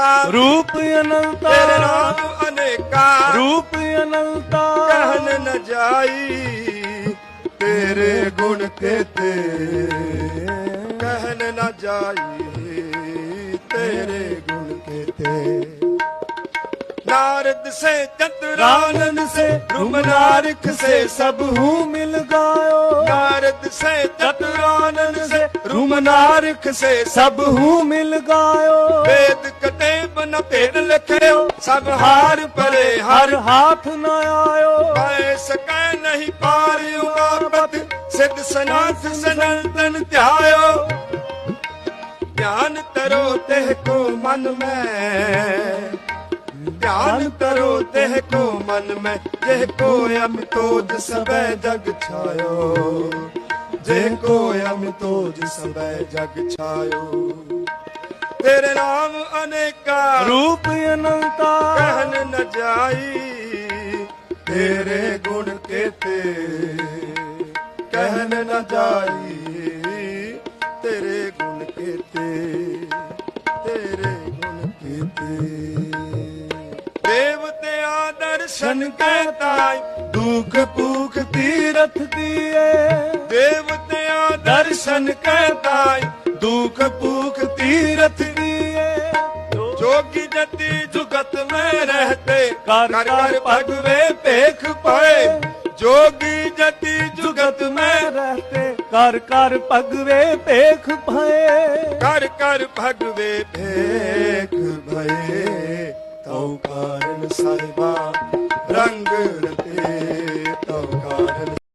ਅਨੇਕਾ। ਰੂਪ ਅਨੰਤਾ। ਤੇਰੇ ਨਾਮ ਅਨੇਕਾ। ਰੂਪ ਅਨੰਤਾ। ਕਹਿਨ ਨ ਜਾਈ। ਤੇਰੇ ਗੁਣ ਕੇਤੇ ਕਹਿਨ ਨ ਜਾਈ। ਤੇਰੇ ਨਾਰਦ ਸੇ ਚਤੁਰਾਨੰਦ ਸੇ ਰੁਮਨਾਰਖ ਸੇ ਸਭ ਹੂੰ ਮਿਲ ਗਾਇਓ। ਨਾਰਦ ਸੇ ਚਤੁਰਾਨੰਦ ਸੇ ਰੁਮਨਾਰਖ ਸੇ ਸਭ ਹੂੰ ਮਿਲ ਗਾਇਓ। ਵੇਦ ਕਟੇ ਬਨ ਭੇਦ ਲਖਿਓ ਸਭ ਹਾਰ ਪਰੇ ਹਰ ਹਰ ਹਾਥ ਨ ਆਇਓ। ਪਾਏ ਸਕੈ ਨਹੀਂ ਪਾਰ ਉਮਾਪਤ ਸਿੱਧ ਸਨਾਥ ਸਨੰਤਨ ਧਿਆਇਓ। ਧਿਆਨ ਤਰੋ ਤਹਿ ਕੋ ਮਨ ਮੈਂ ਧਿਆਨ ਕਰੋ ਤਹਿ ਕੋ ਮਨ ਮੈਂ ਜਿਹ ਕੋ ਅਮਿਤੋਜ ਸਬੈ ਜਗ ਛਾਇਓ। ਜਿਹ ਕੋ ਅਮਿਤੋਜ ਸਬੈ ਜਗ ਛਾਇਓ। ਤੇਰੇ ਨਾਮ ਅਨੇਕਾ ਰੂਪ ਅਨੰਤਾ। ਕਹਿਨ ਨ ਜਾਈ ਤੇਰੇ ਗੁਣ ਕੇਤੇ ਕਹਿਨ ਨ ਜਾਈ ਤੇਰੇ ਗੁਣ ਕੇਤੇ ਤੇਰੇ ਗੁਣ ਕੇਤੇ। ਦਰਸ਼ਨ ਕੈ ਤਾਈ ਦੁਖ ਭੂਖ ਤੀਰਥ ਦੀਏ ਦੇਵਤਿਆਂ ਦਰਸ਼ਨ ਕੈ ਤਾਈ ਦੁਖ ਭੂਖ ਤੀਰਥ ਦੀਏ ਜੋਗੀ ਜਤੀ ਜੁਗਤ ਮੈਂ ਰਹਤੇ ਕਰ ਕਰ ਭਗਵੇ ਭੇਖ ਪਾਏ। ਜੋਗੀ ਜਤੀ ਜੁਗਤ ਮੈਂ ਰਹਤੇ ਕਰ ਕਰ ਭਗਵੇ ਭੇਖ ਭਏ ਕਰ ਕਰ ਭਗਵੇ ਭੇਖ ਭਏ ਤਉ ਕਾਰਨ ਸਾਹਿਬਾ